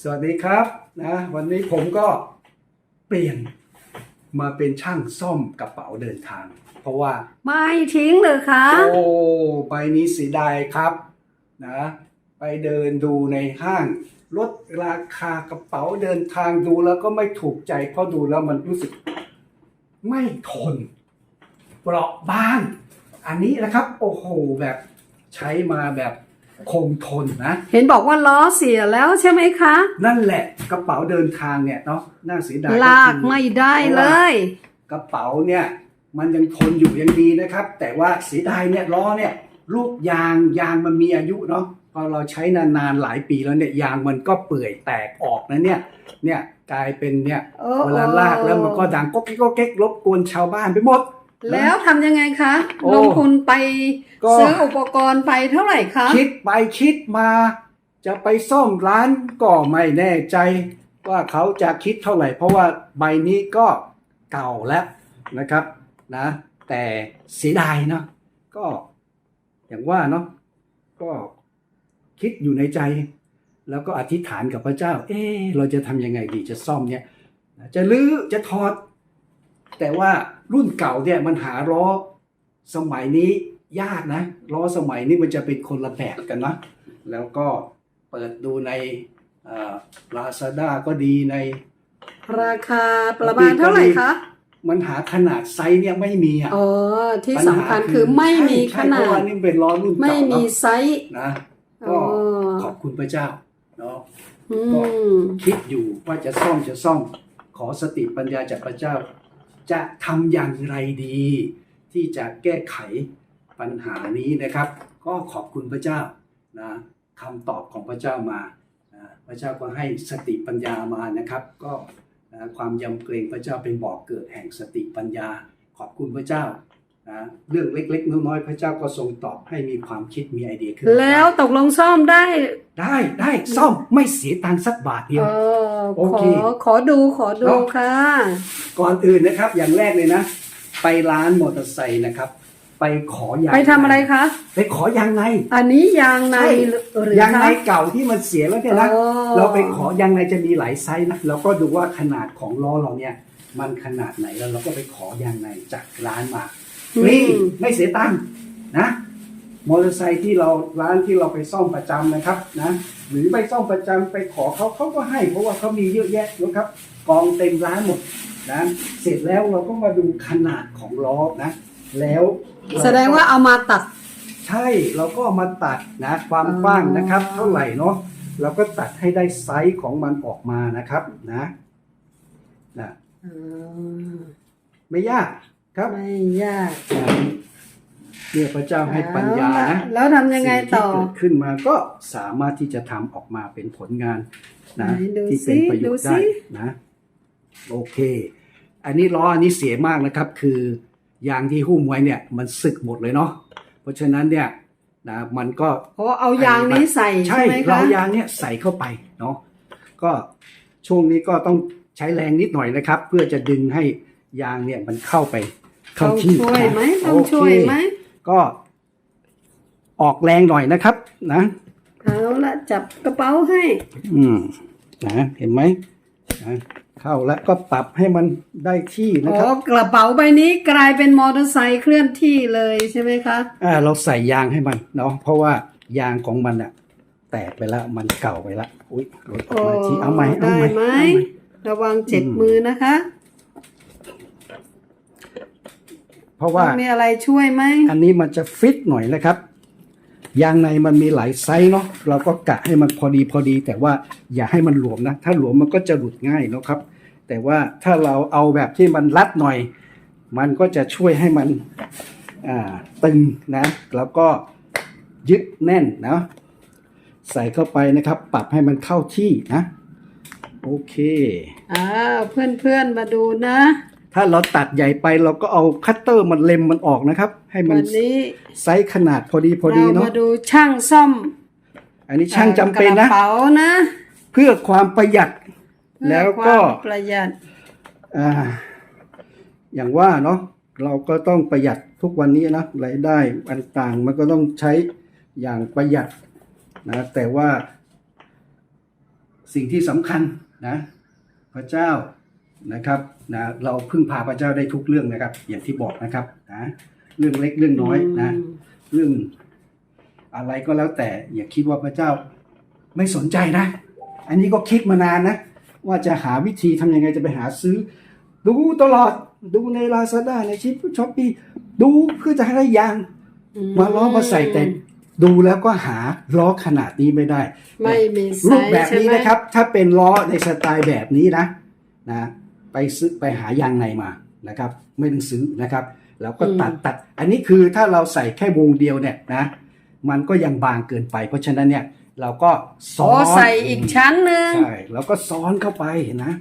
สวัสดีครับนะวันนี้ผมก็เปลี่ยนมาเป็นช่างซ่อมกระเป๋าเดินทาง เพราะว่าไม่ทิ้งเลยคะโอ้ใบนี้เสียดายครับนะไปเดินดูในห้าง ลดราคากระเป๋าเดินทางดูแล้วก็ไม่ถูกใจเพราะดูแล้วมันรู้สึก ไม่ทนเปราะบาง อันนี้นะครับ โอ้โหแบบใช้มาแบบ คงทนนะ เห็นบอกว่าล้อเสียแล้วใช่ไหมคะ นั่นแหละกระเป๋าเดินทางเนี่ยเนาะน่าเสียดายลากคือไม่ได้เลย กระเป๋าเนี่ยมันยังทนอยู่ยังดีนะครับ แต่ว่าเสียดายเนี่ยล้อเนี่ยลูกยางยางมันมีอายุเนาะพอเราใช้นานๆหลายปีแล้วเนี่ยยางมันก็เปื่อยแตกออกนะเนี่ยเนี่ยกลายเป็นเนี่ยโอ้เวลาลากแล้วมันก็ดังก๊กเก๊กก๊กเก๊กรบกวนชาวบ้านไปหมด แล้วทำยังไงคะ โอ้ลงทุนไปก็ ซื้ออุปกรณ์ไปเท่าไหร่คะ คิดไปคิดมา จะไปซ่อมร้านก็ไม่แน่ใจ ว่าเขาจะคิดเท่าไหร่ เพราะว่าใบนี้ก็เก่าแล้วนะครับนะแต่เสียดายเนาะก็อย่างว่าเนาะก็คิดอยู่ในใจ แล้วก็อธิษฐานกับพระเจ้า เอ๊ะเราจะทำยังไงดีจะซ่อมเนี่ย จะลื้อจะถอด แต่ว่ารุ่นเก่าเนี่ยมันหาล้อสมัยนี้ยากนะล้อสมัยนี้มันจะเป็นคนละแบบกันนะ แล้วก็เปิดดูในลาซาด้าก็ดีใน ราคาประมาณเท่าไหร่คะมันหาขนาดไซส์เนี่ยไม่มีอะอ๋อที่ปัญหาสำคัญคือไม่มีใช่ขใช่นาเพราะว่าดนี่เป็นล้อรุ่นไม่เก่ามีเนาะไซส์นะอ๋ก็อขอบคุณพระเจ้าเนาะอืก็มคิดอยู่ว่าจะซ่อมจะซ่อมขอสติปัญญาจากพระเจ้า จะทำอย่างไรดี ที่จะแก้ไขปัญหานี้นะครับ ก็ขอบคุณพระเจ้านะคำตอบของพระเจ้ามานะพระเจ้าก็ให้สติปัญญามานะครับ ก็นะความยำเกรงพระเจ้าเป็นบ่อกเกิดแห่งสติปัญญา ขอบคุณพระเจ้านะเรื่องเล็ก ๆ น้อยๆพระเจ้าก็ทรงตอบให้มีความคิดมีไอเดียขึ้นมาแล้วตกลงซ่อมได้ ได้ได้ซ่อมไม่เสียตังค์สักบาทเดียว เออ โอขอเค ขอดูขอดูเนาะค่ะ ก่อนอื่นนะครับ อย่างแรกเลยนะ ไปร้านมอเตอร์ไซค์นะครับ ไปขอยางไปทำอะไรคะ ไปขอยางใน อันนี้ยางในใช่หรือยางในคะเก่าที่มันเสียแล้วเนี่ยนะอ๋อ เราไปขอยางในจะมีหลายไซส์นะเราก็ดูว่าขนาดของล้อเราเนี่ยมันขนาดไหนแล้วเราก็ไปขอยางในจากร้านมาฟรีอืมไม่เสียตังค์นะ มอเตอร์ไซค์ที่เราร้านที่เราไปซ่อมประจำนะครับนะหรือไปซ่อมประจำไปขอเขาเขาก็ให้ เพราะว่าเขามีเยอะแยะนะครับกองเต็มร้านหมดนะเสร็จแล้วเราก็มาดูขนาดของล้อนะ แล้วเรก็แสดงว่าเอามาตัด ใช่เราก็เอามาตัดนะความกว้างนะครับอ๋อเท่าไหร่เนาะเราก็ตัดให้ได้ไซส์ของมันออกมานะครับนะนะอ่าไม่ยากครับไม่ยาก เนี่ยพระเจ้าให้ปัญญานะแล้วทำยังไงต่อสิ่ที่เกิดขึ้นมาก็สามารถที่จะทำออกมาเป็นผลงานนะไหนดูที่เป็นสิประโยชน์ดูสิได้นะโอเค อันนี้ล้ออันนี้เสียมากนะครับ คือยางที่หุ้มไว้เนี่ยมันสึกหมดเลยเนาะเพราะฉะนั้นเนี่ยนะมันก็โอ้เอายางนี้ใส่ใช่ใช่ไหมเราคะยางเนี่ยใส่เข้าไปเนาะก็ช่วงนี้ก็ต้องใช้แรงนิดหน่อยนะครับ เพื่อจะดึงให้ยางเนี่ยมันเข้าไปเข้าต้องที่ช่วยไหมนะต้องช่วยไหมโอเค ก็ออกแรงหน่อยนะครับ นะเอาละจับกระเป๋าให้ อืมนะเห็นไหมนะเข้าแล้วก็ปรับให้มันได้ที่นะอ๋คอรับ กระเป๋าใบนี้กลายเป็นมอเตอร์ไซค์เคลื่อนที่เลยใช่ไหมคะ อ่า เราใส่ยางให้มันเนาะเพราะว่ายางของมันอะแตกไปแล้วมันเก่าไปแล้วอุ้ยหลุดออกมาทีเอาไหมเอาได้ไหมไหม เอาไหม ระวังเจ็บอืม มือนะคะ เพราะว่าต้องมีอะไรช่วยไหมอันนี้มันจะฟิตหน่อยนะครับยางในมันมีหลายไซส์เนาะเราก็กะให้มันพอดีพอดี แต่ว่าอย่าให้มันหลวมนะ ถ้าหลวมมันก็จะหลุดง่ายเนอะครับ แต่ว่าถ้าเราเอาแบบที่มันรัดหน่อย มันก็จะช่วยให้มันอ่าตึงนะ แล้วก็ยึดแน่นนะใส่เข้าไปนะครับ ปรับให้มันเข้าที่นะ โอเคอ้าวเพื่อนเพื่อนๆมาดูนะ ถ้าเราตัดใหญ่ไปเราก็เอาคัตเตอร์มันเล็มมันออกนะครับ ให้มันวันนี้ไซส์ขนาดพอดีพอดีเราเนาะมาดูช่างซ่อมอันนี้ช่างจำเป็นกนะ ระเป๋านะเพื่อความประหยัดแล้วก็ เพื่อความประหยัดอ่าอย่างว่าเนาะเราก็ต้องประหยัดทุกวันนี้นะรายได้ต่างๆมันก็ต้องใช้อย่างประหยัดนะแต่ว่าสิ่งที่สำคัญนะ พระเจ้า นะครับนะเราพึ่งพาพระเจ้าได้ทุกเรื่องนะครับ อย่างที่บอกนะครับนะเรื่องเล็กเรื่องน้อยนะ เรื่องอะไรก็แล้วแต่ อย่าคิดว่าพระเจ้าไม่สนใจนะ อันนี้ก็คิดมานานนะ ว่าจะหาวิธีทำยังไงจะไปหาซื้อ ดูตลอดดูในลาซาด้าในชิปช้อปปี้ดูเพื่อจะให้ได้ยางมาล้อมาใส่แต่ดูแล้วก็หาล้อขนาดนี้ไม่ได้ ไม่มีไซรูปส์แบบใช่นี้ไหมนะครับ ถ้าเป็นล้อในสไตล์แบบนี้นะนะ ไปซื้อไปหายางในมานะครับ ไม่ต้องซื้อนะครับแล้วก็ตัดตัด อันนี้คือถ้าเราใส่แค่วงเดียวเนี่ยนะ มันก็ยังบางเกินไป เพราะฉะนั้นเนี่ยเราก็ซ้โอ้อนใส่อีกชั้นหนึ่งใช่แล้วก็ซ้อนเข้าไปนะ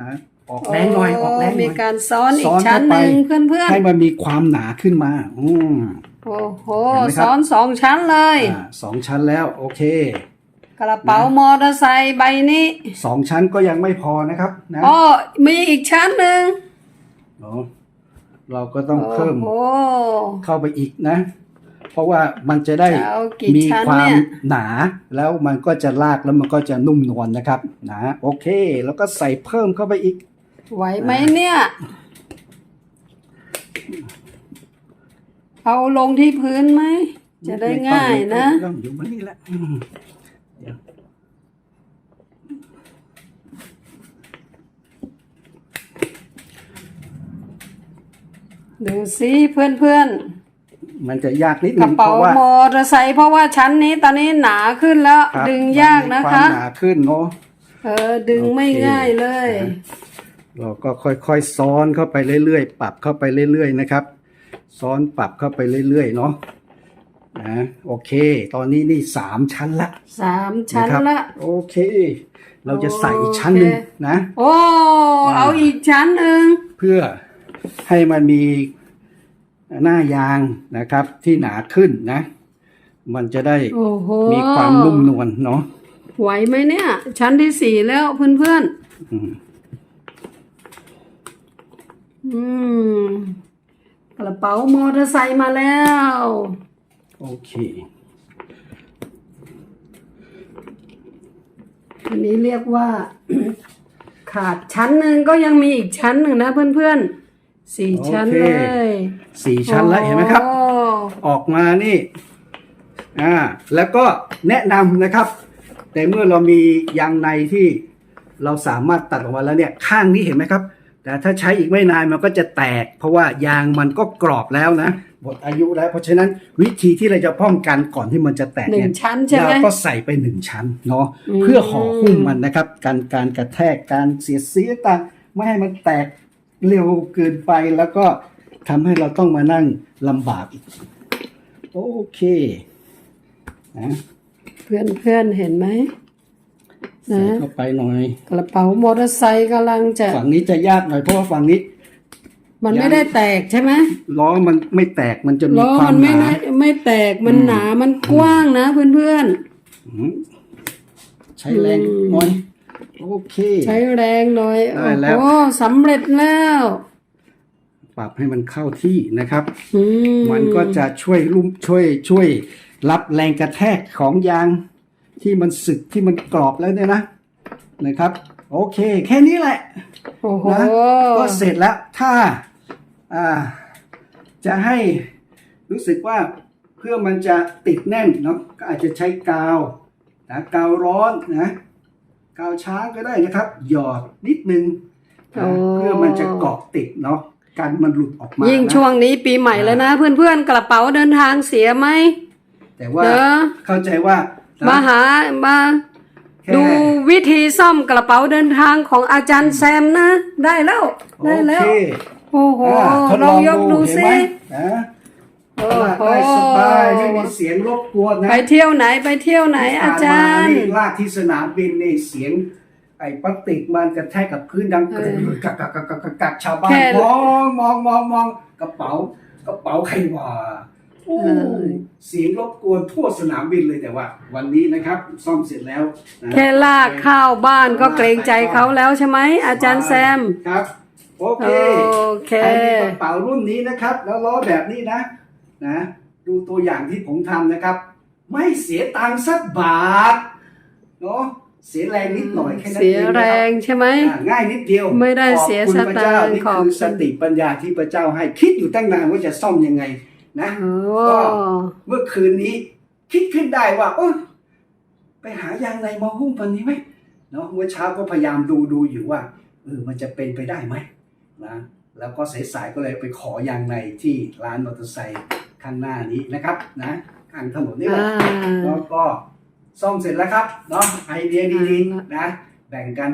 นะ ออกแรงหน่อยออกแรงหน่มีอยการซ้อนอีซ้กอนชั้นหนึ่งเข้าไปเพื่อนให้มันมีความหนาขึ้นมา อืมๆโอ้โหเห็นไหมครับซ้อนสองชั้นเลยอ่าสองชั้นแล้ว โอเค กระเป๋ามอเตอร์ไซค์ใบนี้สองชั้นก็ยังไม่พอนะครับนะอ๋อมีอีกชั้นหนึ่งเนาะเราก็ต้องเพิ่มโอ้เข้าไปอีกนะ เพราะว่ามันจะได้จะเอากี่มีชั้นควาเนี่มยหนาแล้วมันก็จะลากแล้วมันก็จะนุ่มนวลนะครับนะโอเค แล้วก็ใส่เพิ่มเข้าไปอีก ไหวไหมเนี่ย เอาลงที่พื้นไหม จะได้ง่ายนะต้องอยู่บนนี้แหละอืมเดี๋ยว ดูสิเพื่อนเพื่อนมันจะยากนิดๆกนึระงเพเป๋าราะว่ามอเตอร์ไซค์เพราะว่าชั้นนี้ตอนนี้หนาขึ้นแล้ว ครับดึงยากนะมัมีคะ วามหนาขึ้นเนาะ เออดึงไม่โอเคง่ายเลย นะ เราก็ค่อยๆซ้อนเข้าไปเรื่อยๆ ปรับเข้าไปเรื่อยๆนะครับ ซ้อนปรับเข้าไปเรื่อยๆเนาะนะโอเค ตอนนี้นี่สามชั้นละสามชั้นนะครับละ โอเค เราจะใส่อีกชั้นหนึ่งโอเค นะ โอ้เอาอีกชั้นหนึ่งเพื่อ ให้มันมีหน้ายางนะครับที่หนาขึ้นนะ มันจะได้โอ้โห มีความนุ่มนวลเนาะไหวไหมเนี่ย ชั้นที่สี่แล้วเพื่อนเพื่อนอืมๆอืม กระเป๋ามอเตอร์ไซค์มาแล้ว โอเค อันนี้เรียกว่า ขาดชั้นหนึ่งก็ยังมีอีกชั้นหนึ่งนะเพื่อนๆ สี่ชั้นโอเค เลยสี่ชั้นแล้วเห็นไหมครับ โอ้ออกมานี่ อ่า แล้วก็แนะนำนะครับแต่เมื่อเรามียางในที่เราสามารถตัดออกมาแล้วเนี่ย ข้างนี้เห็นไหมครับ แต่ถ้าใช้อีกไม่นานมันก็จะแตก เพราะว่ายางมันก็กรอบแล้วนะ หมดอายุแล้ว เพราะฉะนั้นวิธีที่เราจะป้องกันก่อนที่มันจะแตกหนึ่เนี่งยชั้นใช่ไหม เราก็ใส่ไปหนึ่งชั้นเนาะ อืม เพื่อห่อหุ้มมันนะครับ การการกระแทก การเสียดสีต่างไม่ให้มันแตก เร็วเกินไปแล้วก็ทำให้เราต้องมานั่งลำบากอีก โอเคนะเพื่อนเพื่อนๆเห็นไหมใส่นะเข้าไปหน่อย กระเป๋ามอเตอร์ไซค์กำลังจะ ฝั่งนี้จะยากหน่อยเพราะว่าฝั่งนี้ มันไม่ได้แตกใช่ไหมล้อมันไม่แตกมันจะมีล้อความัมนหไม่นาได้ไม่แตกมันหนามันกว้างนะเพื่อนเพื่อน อืมใช้แรงหน่อย โอเคๆใช้แรงหน่อยได้แล้ว โอ้โหสำเร็จแล้ว ปรับให้มันเข้าที่นะครับ อืมันก็จะช่วยลุ่มช่วยช่วย รับแรงกระแทกของยางที่มันสึกที่มันกรอบแล้วเนี่ยนะนะครับ โอเค แค่นี้แหละโอ้โหนะก็เสร็จแล้วถ้าอ่าจะให้รู้สึกว่าเพื่อมันจะติดแน่นเนาะก็อาจจะใช้กาวนะกาวร้อนนะ กาวช้างก็ได้นะครับ หยอดนิดนึงนะเพื่อมันจะเกาะติดเนาะกันมันหลุดออกมายิ่งนะ ช่วงนี้ปีใหม่แล้วนะ เพื่อนๆกระเป๋าเดินทางเสียไหมแต่ว่าเนอะเข้าใจว่ามาหามาแค่ดูวิธีซ่อมกระเป๋าเดินทางของอาจารย์แซมนะ ได้แล้ว ได้แล้ว โอเคโอ้โหอ่าทดลลอองงยกดูดูเห็นสิ ไหมนะ โอ้โหได้สบายไม่มีเสียงรบกวนนะไปเที่ยวไหนไปเที่ยวไหนอาจารย์ผ่นมนี่ลากที่สนามบินนี่เสียงไอ้พลาสติกมันกระแทกกับพื้นดังกรึกกักกักกักกักกักกักชาวบ้าแค่นมองมองมองมองกระเป๋ากระเป๋าใครวะโอ้เออเสียงรบกวนทั่วสนามบินเลยแต่ว่า วันนี้นะครับ ซ่อมเสร็จแล้วนะแค่ลากข้าวบ้านก็เกรงใจเขาแล้วใช่ไหมอาจารย์แซมครับ โอเคโอเคใครมีกระเป๋ารุ่นนี้นะครับ แล้วล้อแบบนี้นะ นะดูตัวอย่างที่ผมทำนะครับ ไม่เสียตังค์สักบาทเนาะเสียแรงนิดหน่อยแค่นั้นเสียเองนะแรครับงใช่ไหมอ่าง่ายนิดเดียว ไม่ได้ขอบเสียคุณสพระเจ้าตางค์นี่ขอบคือคุณสติปัญญาที่พระเจ้าให้คิดอยู่ตั้งนานว่าจะซ่อมยังไงนะโอ้ก็เมื่อคืนนี้คิดขึ้นได้ว่าโอ้ไปหายางในมาหุ้มวันนี้ไหมเนาะเมื่อเช้าก็พยายามดูดูอยู่ว่าเออมันจะเป็นไปได้ไหมนะแล้วก็สายๆก็เลยไปขอยางในที่ร้านมอเตอร์ไซค์ ข้างหน้านี้นะครับนะข้างถนนนี่แหละอ่าแล้วก็ซ่อมเสร็จแล้วครับเนาะไอเดียดีอ่าๆนะ แบ่งกัน